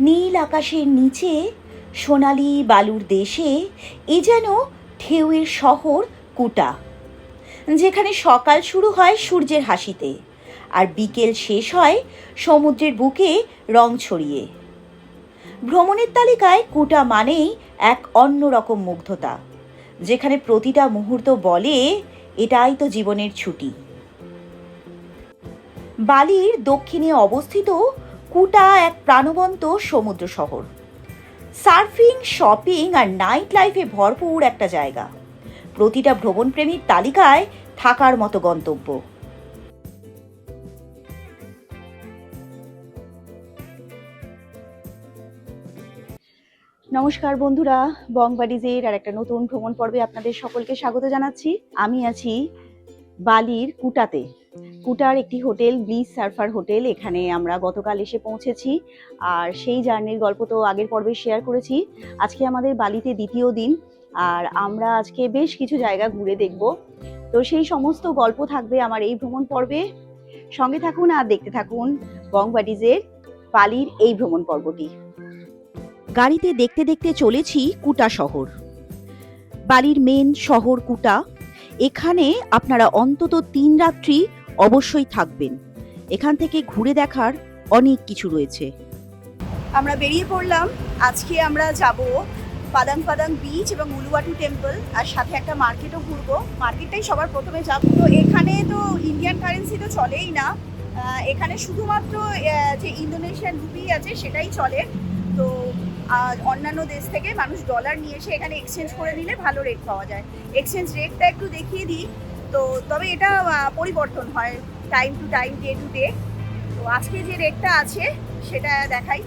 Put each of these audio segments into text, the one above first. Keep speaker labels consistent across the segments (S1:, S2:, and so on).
S1: নীল আকাশের নিচে সোনালি বালুর দেশে এ যেন ঢেউয়ের শহর কুটা, যেখানে সকাল শুরু হয় সূর্যের হাসিতে আর বিকেল শেষ হয় সমুদ্রের বুকে রং ছড়িয়ে। ভ্রমণের তালিকায় কুটা মানেই এক অন্যরকম মুগ্ধতা, যেখানে প্রতিটা মুহূর্ত বলে, এটাই তো জীবনের ছুটি। বালির দক্ষিণে অবস্থিত কুটা এক প্রাণবন্ত সমুদ্র শহর। সার্ফিং, শপিং আর নাইট লাইফে ভরপুর একটা জায়গা। প্রতিটা ভ্রমণপ্রেমীর তালিকায় থাকার মতো গন্তব্য। নমস্কার বন্ধুরা বংবাডিজের আর একটা নতুন ভ্রমণ পর্বে আপনাদের সকলকে স্বাগত জানাচ্ছি। আমি আছি বালির কুটাতে। কুটার একটি হোটেল, ব্লিজ সার্ফার হোটেল, এখানে আমরা গতকাল এসে পৌঁছেছি। আর সেই জার্নির গল্প তো আগের পর্বে শেয়ার করেছি। আজকে আমাদের বালিতে দ্বিতীয় দিন, আর আমরা আজকে বেশ কিছু জায়গা ঘুরে দেখব। তো সেই সমস্ত গল্প থাকবে আমার এই ভ্রমণ পর্বে। সঙ্গে থাকুন আর দেখতে থাকুন বংবাডিজের বালির এই ভ্রমণ পর্বটি। গাড়িতে দেখতে দেখতে চলেছি কুটা শহর। বালির মেন শহর কুটা। এখানে আপনারা অন্তত তিন রাত্রি অবশ্যই থাকবেন। এখান থেকে ঘুরে দেখার অনেক কিছু রয়েছে। আমরা বেরিয়ে পড়লাম। আজকে আমরা যাব পাদাং পাদাং বিচ এবং উলুয়াটু টেম্পল আর সাথে একটা মার্কেটও ঘুরবো। মার্কেটটাই সবার প্রথমে যাব। তো এখানে তো ইন্ডিয়ান কারেন্সি তো চলেই না। এখানে শুধুমাত্র যে ইন্দোনেশিয়ান রুপি আছে সেটাই চলে। তো আর অন্যান্য দেশ থেকে মানুষ ডলার নিয়ে এসে এখানে এক্সচেঞ্জ করে নিলে ভালো রেট পাওয়া যায়। এক্সচেঞ্জ রেটটা একটু দেখিয়ে দিই। তো তবে এটা পরিবর্তন হয় time to time day to day তো আজকে যে রেটটা আছে, সেটা দেখাই।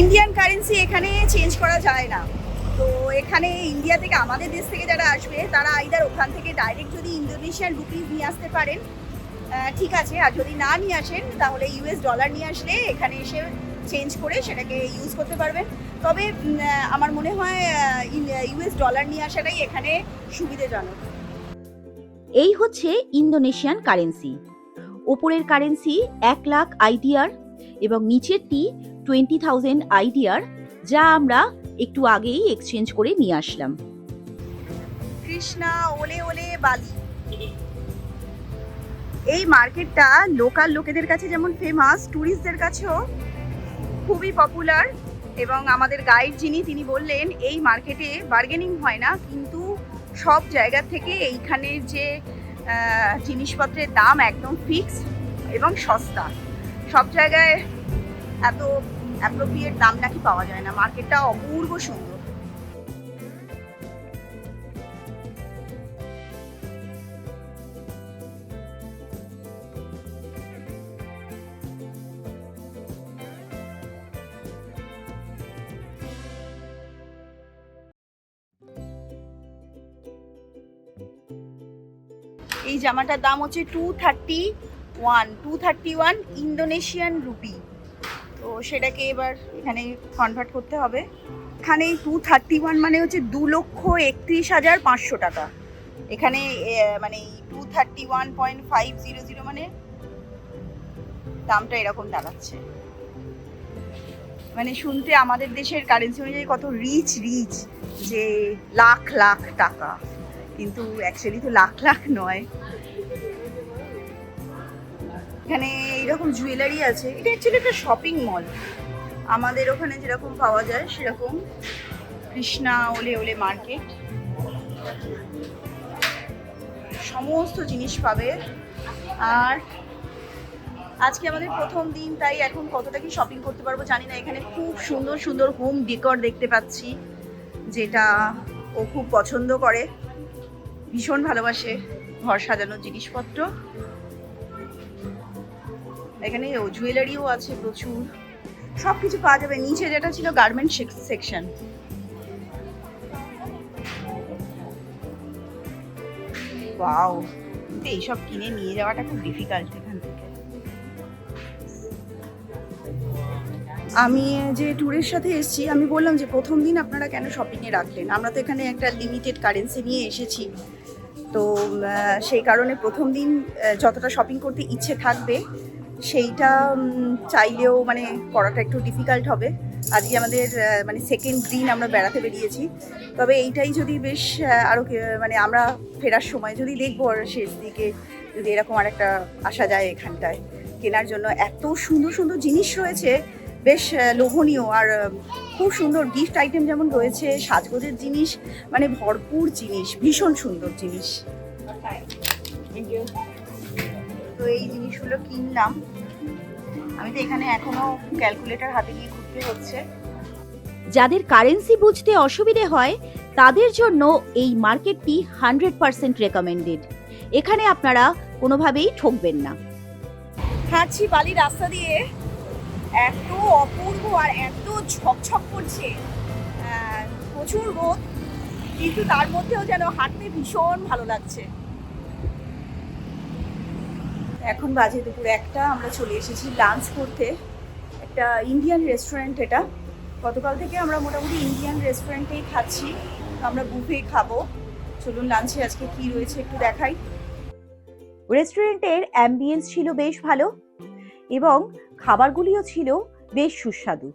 S1: ইন্ডিয়ান কারেন্সি এখানে চেঞ্জ করা যায় না। তো এখানে ইন্ডিয়া থেকে আমাদের দেশ থেকে যারা আসবে, তারা আইদার ওখান থেকে ডাইরেক্ট যদি ইন্দোনেশিয়ান রুপিস নিয়ে আসতে পারেন ঠিক আছে। আর যদি না নিয়ে আসেন, তাহলে ইউএস ডলার নিয়ে আসলে এখানে এসে চেঞ্জ করে সেটাকে ইউজ করতে পারবেন। তবে আমার মনে হয় ইউএস ডলার নিয়ে আসাটাই এখানে সুবিধাজনক। এই হচ্ছে ইন্দোনেশিয়ান কারেন্সি। ওপরের কারেন্সি এক লাখ আইডিয়ার এবং নিচেরটি টোয়েন্টি থাউজেন্ড আইডিয়ার যা আমরা একটু আগেই এক্সচেঞ্জ করে নিয়ে আসলাম। কৃষ্ণা, ওলে ওলে বালি। এই মার্কেটটা লোকাল লোকেদের কাছে যেমন ফেমাস ট্যুরিস্টদের কাছেও খুবই পপুলার এবং আমাদের গাইড যিনি, তিনি বললেন, এই মার্কেটে বার্গেনিং হয় না, কিন্তু সব জায়গা থেকে এইখানের যে জিনিসপত্রের দাম একদম ফিক্সড এবং সস্তা। সব জায়গায় এত অ্যাপ্রোপ্রিয়েট দাম নাকি পাওয়া যায় না। মার্কেটটা অপূর্ব সুন্দর। এই জামাটার দাম হচ্ছে two thirty one two thirty one Indonesian rupee তো সেটাকে এবার এখানে কনভার্ট করতে হবে। এখানে টু থার্টি ওয়ান মানে হচ্ছে দু লক্ষ একত্রিশ হাজার পাঁচশো টাকা। এখানে মানে two thirty one point five zero zero মানে দামটা এরকম দাঁড়াচ্ছে। মানে শুনতে আমাদের দেশের কারেন্সি অনুযায়ী কত রিচ রিচ যে লাখ লাখ টাকা। কিন্তু অ্যাকচুয়ালি তো লাখ লাখ নয়। এখানে এইরকম জুয়েলারি আছে। এটা অ্যাকচুয়ালি একটা শপিং মল আমাদের ওখানে যেরকম পাওয়া যায়, সেরকম কৃষ্ণা ওলে ওলে মার্কেট সমস্ত জিনিস পাবে। আর আজকে আমাদের প্রথম দিন, তাই এখন কতটা কি শপিং করতে পারব জানি না। এখানে খুব সুন্দর সুন্দর হোম ডেকর দেখতে পাচ্ছি, যেটা ও খুব পছন্দ করে। ভীষণ ভালোবাসে ঘর সাজানোর জিনিসপত্র। এখানে জুয়েলারিও আছে প্রচুর। সব কিছু পাওয়া যাবে। নিচে যেটা ছিল গার্মেন্ট সেকশন ওয়াও কিন্তু এইসব কিনে নিয়ে যাওয়াটা খুব ডিফিকাল্ট এখান থেকে। আমি যে ট্যুরের সাথে এসেছি, আমি বললাম যে প্রথম দিন আপনারা কেন শপিংয়ে রাখলেন? আমরা তো এখানে একটা লিমিটেড কারেন্সি নিয়ে এসেছি। তো সেই কারণে প্রথম দিন যতটা শপিং করতে ইচ্ছে থাকবে, সেইটা চাইলেও মানে করাটা একটু ডিফিকাল্ট হবে। আজকে আমাদের মানে সেকেন্ড দিন আমরা বেড়াতে বেরিয়েছি। তবে এইটাই যদি বেশ আরও মানে আমরা ফেরার সময় যদি দেখব আর শেষ দিকে যদি এরকম আর একটা আসা যায় এখানটায়, কেনার জন্য এত সুন্দর সুন্দর জিনিস রয়েছে বেশ লোভনীয় আর খুব সুন্দর গিফট আইটেম যেমন রয়েছে সাজগোজের জিনিস মানে ভরপুর জিনিস ভীষণ সুন্দর জিনিস। তো এই জিনিসগুলো কিনলাম। আমি তো এখানে এখনও ক্যালকুলেটর হাতে নিয়ে ঘুরতে হচ্ছে। যাদের কারেন্সি বুঝতে অসুবিধে হয় তাদের জন্য এই মার্কেটটি হান্ড্রেড পার্সেন্ট রেকমেন্ডেড এখানে আপনারা কোনোভাবেই ঠকবেন না। হাঁটছি বালি রাস্তা দিয়ে এত অপূর্ব আর এত ঝকঝক করছে। প্রচুর রোদ, কিন্তু তার মধ্যেও যেন হাঁটতে ভীষণ ভালো লাগছে। এখন বাজে দুপুর একটা, আমরা চলে এসেছি লাঞ্চ করতে। একটা ইন্ডিয়ান রেস্টুরেন্ট এটা। গতকাল থেকে আমরা মোটামুটি ইন্ডিয়ান রেস্টুরেন্টেই খাচ্ছি। আমরা বুফে খাব। চলুন লাঞ্চে আজকে কি রয়েছে একটু দেখাই। রেস্টুরেন্টের অ্যাম্বিয়েন্স ছিল বেশ ভালো। এবং খাবারগুলিও ছিল বেশ সুস্বাদু।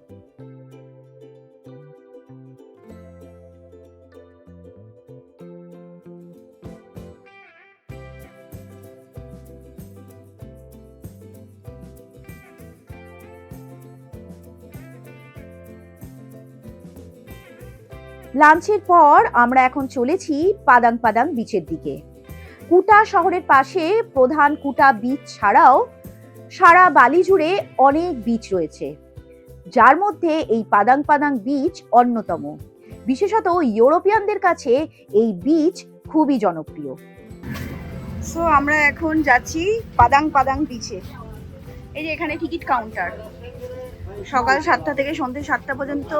S1: লাঞ্চের পর আমরা এখন চলেছি পাদাং পাদাং বিচের দিকে। কুটা শহরের পাশে প্রধান কুটা বিচ ছাড়াও সারা বালি জুড়ে অনেক বিচ রয়েছে। যার মধ্যে এই পাদাং পাদাং বিচ অন্যতম। বিশেষত ইউরোপিয়ানদের কাছে এই বিচ খুবই জনপ্রিয়। সো আমরা এখন যাচ্ছি পাদাং পাদাং বিচে এই যে এখানে টিকিট কাউন্টার সকাল সাতটা থেকে সন্ধ্যে সাতটা পর্যন্ত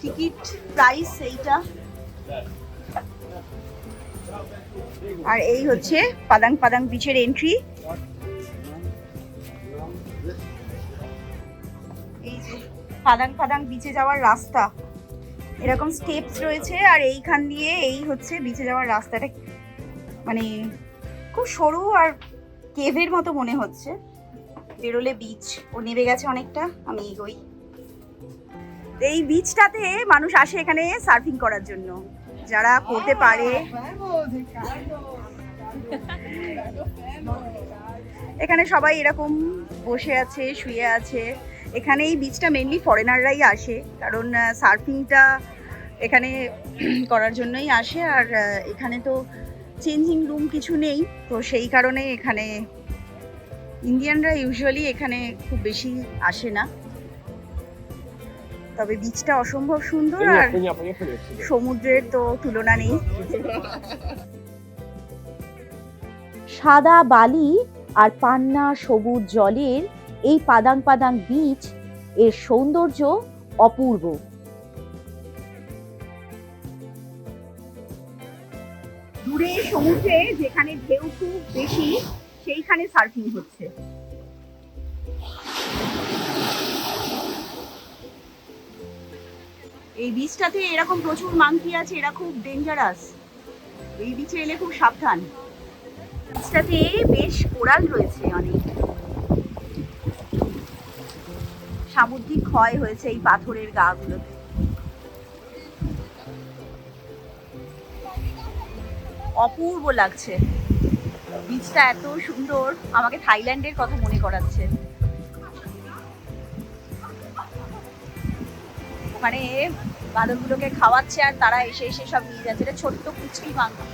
S1: টিকিট প্রাইস এইটা। আর এই হচ্ছে পাদাং পাদাং বিচের এন্ট্রি পাদাং পাদাং বিচে যাওয়ার রাস্তা। এরকম স্টেপস রয়েছে আর এইখান দিয়ে এই হচ্ছে বিচে যাওয়ার রাস্তাটা। মানে খুব সরু আর কেভের মতো মনে হচ্ছে। বেরোলে বিচ ও নেমে গেছে অনেকটা, আমি এগোই। এই বিচটাতে মানুষ আসে এখানে সার্ফিং করার জন্য। যারা করতে পারে। এখানে সবাই এরকম বসে আছে, শুয়ে আছে। এখানে এই বিচটা মেনলি ফরেনাররাই আসে কারণ সার্ফিংটা এখানে করার জন্যই আসে আর এখানে তো চেঞ্জিং রুম কিছু নেই তো সেই কারণে এখানে ইন্ডিয়ানরা ইউজুয়ালি এখানে খুব বেশি আসে না। তবে বিচটা অসম্ভব সুন্দর আর সমুদ্রের তো তুলনা নেই। সাদা বালি আর পান্না সবুজ জলের এই পাদাং পাদাং বিচ এর সৌন্দর্য অপূর্ব। দূরে সমুদ্রে যেখানে ঢেউ খুব বেশি, সেইখানে সার্ফিং হচ্ছে। এই বিচটাতে এরকম প্রচুর মাংকি আছে, এরা খুব ডেঞ্জারাস এই বিচে এলে খুব সাবধান। বিচটাতে বেশ কোরাল রয়েছে অনেক। সামুদ্রিক ক্ষয় হয়েছে এই পাথরের গাগুলোতে অপূর্ব লাগছে। বীজটা এত সুন্দর, আমাকে থাইল্যান্ডের কথা মনে করাচ্ছে। মানে বাদরগুলোকে খাওয়াচ্ছে আর তারা এসে এসে সব নিয়ে যাচ্ছে। এটা ছোট্ট কুচকি মাংকি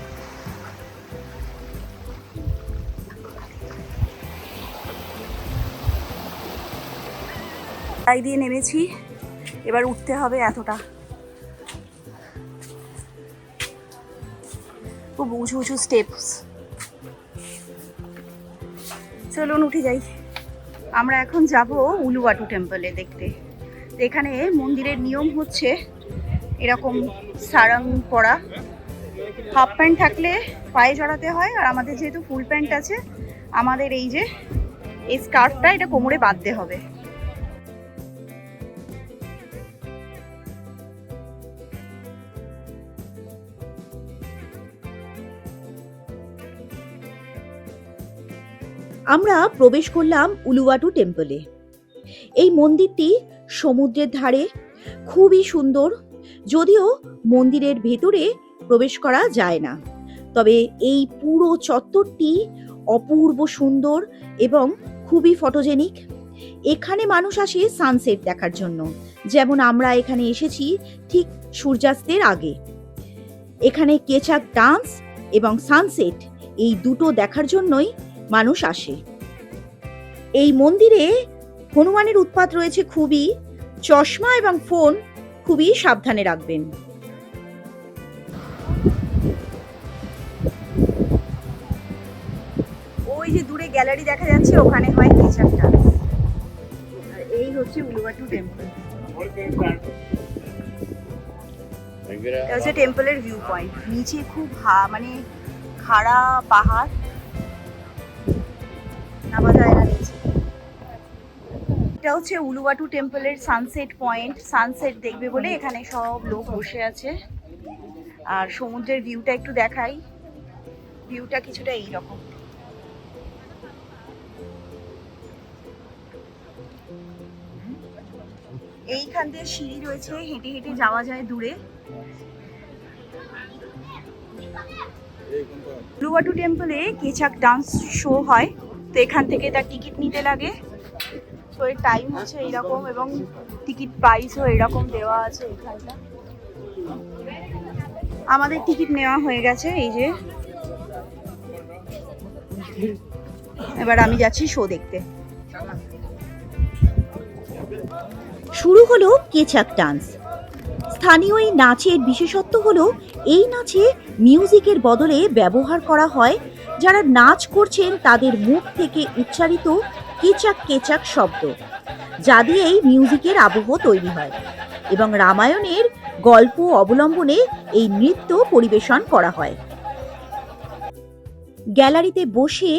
S1: তাই দিয়ে নেমেছি। এবার উঠতে হবে এতটা। খুব উঁচু উঁচু স্টেপস চলুন উঠে যাই। আমরা এখন যাব উলুবাটু টেম্পলে দেখতে। এখানে মন্দিরের নিয়ম হচ্ছে এরকম সারাং পরা। হাফ প্যান্ট থাকলে পায়ে জড়াতে হয়, আর আমাদের যেহেতু ফুল প্যান্ট আছে, আমাদের এই যে এই স্কার্ফটা এটা কোমরে বাঁধতে হবে।
S2: আমরা প্রবেশ করলাম উলুয়াটু টেম্পলে। এই মন্দিরটি সমুদ্রের ধারে, খুবই সুন্দর, যদিও মন্দিরের ভেতরে প্রবেশ করা যায় না। তবে এই পুরো চত্বরটি অপূর্ব সুন্দর এবং খুবই ফটোজেনিক। এখানে মানুষ আসে সানসেট দেখার জন্য। যেমন আমরা এখানে এসেছি ঠিক সূর্যাস্তের আগে। এখানে কেচাক ডান্স এবং সানসেট এই দুটো দেখার জন্যই মানুষ আসে। এই মন্দিরে হনুমানের উৎপাত রয়েছে খুবই চশমা এবং ফোন খুবই সাবধানে রাখবেন। ওই যে দূরে গ্যালারি দেখা যাচ্ছে ওখানে হয় আর এই হচ্ছে উলুবাটু টেম্পল এটা হচ্ছে টেম্পলের ভিউ পয়েন্ট নিচে খুব হা মানে খাড়া পাহাড়। নামা যায় না এটা হচ্ছে উলুবাটু টেম্পলের সানসেট পয়েন্ট সানসেট দেখবে বলে এখানে সব লোক বসে আছে। আর সমুদ্রের ভিউটা একটু দেখাই। ভিউটা কিছুটা এইরকম। এইখান দিয়ে সিঁড়ি রয়েছে, হেঁটে হেঁটে যাওয়া যায় দূরে। লুয়াটু টেম্পলে কেচাক ডান্স শো হয়। তো এখান থেকে তার টিকিট নিতে লাগে। তো এর টাইম হচ্ছে এইরকম এবং টিকিট প্রাইসও এরকম দেওয়া আছে এখানটা। আমাদের টিকিট নেওয়া হয়ে গেছে, এই যে। এবার আমি যাচ্ছি শো দেখতে। শুরু হলো কেচাক ডান্স স্থানীয় এই নাচের বিশেষত্ব হলো, এই নাচে মিউজিকের বদলে ব্যবহার করা হয় যারা নাচ করছেন তাদের মুখ থেকে উচ্চারিত কেচাক কেচাক শব্দ, যা দিয়েই মিউজিকের আবহ তৈরি হয় এবং রামায়ণের গল্প অবলম্বনে এই নৃত্য পরিবেশন করা হয়। গ্যালারিতে বসে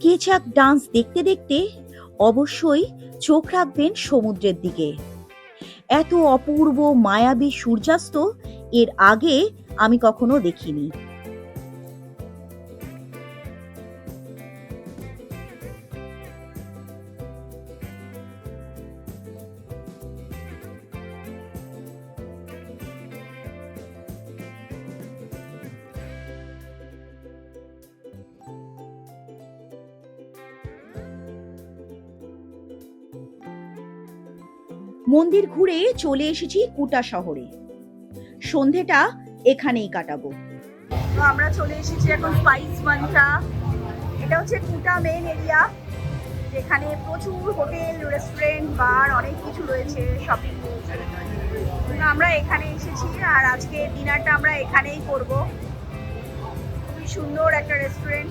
S2: কেচাক ডান্স দেখতে দেখতে অবশ্যই চোখ রাখবেন সমুদ্রের দিকে। এত অপূর্ব, মায়াবী সূর্যাস্ত এর আগে আমি কখনো দেখিনি। মন্দির ঘুরে চলে এসেছি কুটা শহরে। সন্ধেটা এখানেই কাটাবো। আমরা চলে এসেছি এখন স্পাইস মানটা এটা হচ্ছে কুটা মেন এরিয়া যেখানে প্রচুর হোটেল রেস্টুরেন্ট বার অনেক কিছু রয়েছে শপিং মল আমরা এখানে এসেছি আর আজকে ডিনারটা আমরা এখানেই করব। খুবই সুন্দর একটা রেস্টুরেন্ট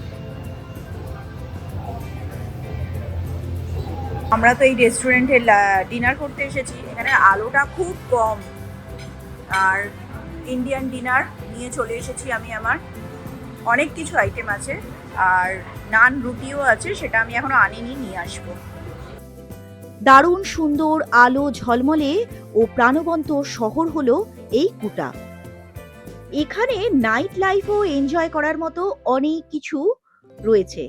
S2: আমরা তো এই রেস্টুরেন্টে ডিনার করতে এসেছি। এখানে আলোটা খুব কম। আর ইন্ডিয়ান ডিনার নিয়ে চলে এসেছি আমি আমার। অনেক কিছু আইটেম আছে। আর নান রুটিও আছে, সেটা আমি এখনও আনিনি, নিয়ে আসব। দারুণ সুন্দর আলো ঝলমলে ও প্রাণবন্ত শহর হলো এই কুটা। এখানে নাইট লাইফও এনজয় করার মতো অনেক কিছু রয়েছে।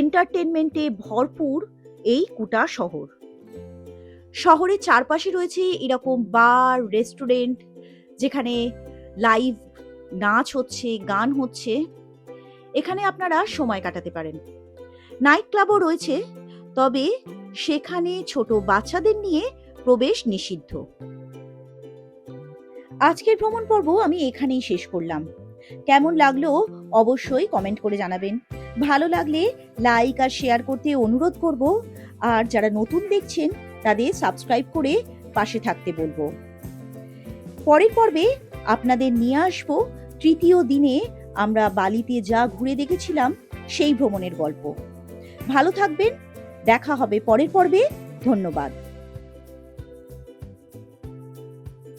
S2: এন্টারটেনমেন্টে ভরপুর এই কুটা শহর। শহরের চারপাশে রয়েছে এরকম বার, রেস্টুরেন্ট, যেখানে লাইভ নাচ হচ্ছে, গান হচ্ছে। এখানে আপনারা সময় কাটাতে পারেন। নাইট ক্লাবও রয়েছে, তবে সেখানে ছোট বাচ্চাদের নিয়ে প্রবেশ নিষিদ্ধ। আজকের ভ্রমণ পর্ব আমি এখানেই শেষ করলাম। কেমন লাগল অবশ্যই কমেন্ট করে জানাবেন। ভালো লাগলে লাইক আর শেয়ার করতে অনুরোধ করব। আর যারা নতুন দেখছেন, তাদের সাবস্ক্রাইব করে পাশে থাকতে বলব। পরের পর্বে আপনাদের নিয়ে আসব। তৃতীয় দিনে আমরা বালিতে যা ঘুরে দেখেছিলাম, সেই ভ্রমণের গল্প। ভালো থাকবেন, দেখা হবে পরের পর্বে। ধন্যবাদ।